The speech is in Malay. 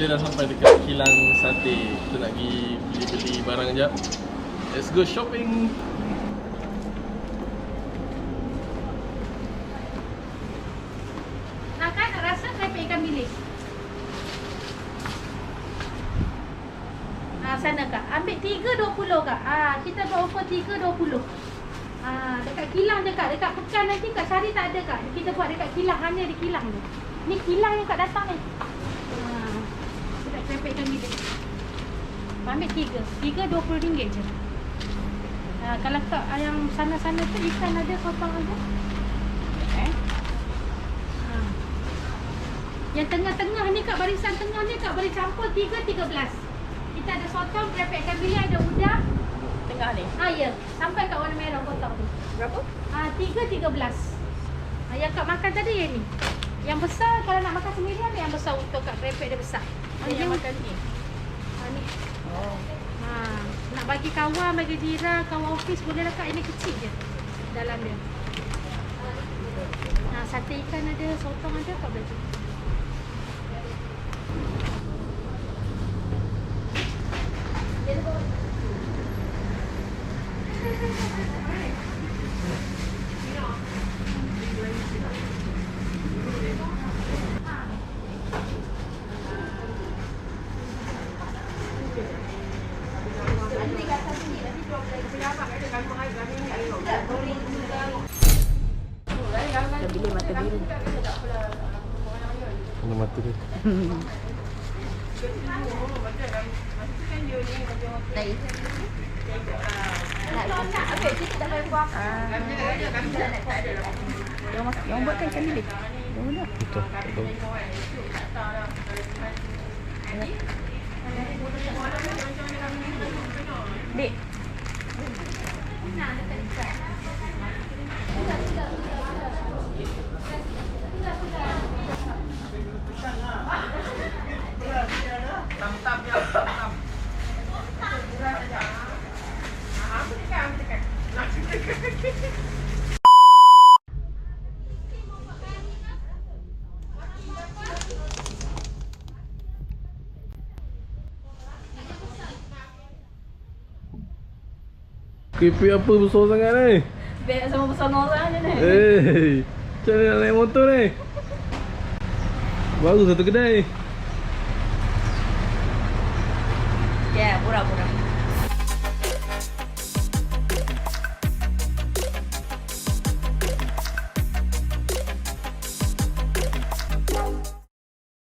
kita dah sampai dekat kilang sate. Kita nak pergi beli-beli barang sekejap. Let's go shopping. Ah sana kak. Ambil 3.20 kak. Ah kita buat offer 3.20. Ah dekat kilang je kak. Dekat pekan nanti kak cari tak ada kak. Kita buat dekat kilang hanya di kilang tu. Ni kilang yang kak datang ni. Keripik ikan bilis. Ambil 3. 3 20 ringgit je. Ah kalau kak yang sana-sana tu ikan ada potong ada. Eh. Ha. Yang tengah-tengah ni kat barisan tengah ni kat boleh campur 3 13. Kita ada sotong, kerepek bilis, ada udang. Tengah ni. Ha ya, sampai kat warna merah potong tu. Berapa? Ha 3 13. Ha yang kak makan tadi yang ni. Yang besar kalau nak makan sendiri ambil yang besar untuk kat kerepek dia besar. Mana yang makan ni? Ha ni. Oh. Ha nak bagi kawan, bagi jiran, kawan office boleh lah kak ini kecil je dalam dia. Ha sate ikan ada, sotong ada kak boleh. Dah beli mata biru. Mana mata dia? Naik. Yang mas, yang buatkan ikan bilis. Yang mana? Betul. Betul. Keripik apa besar sangat ni? Beg sama bersama orang je ni. Hey, macam mana nak naik motor ni? Baru satu kedai. Ya, pura-pura.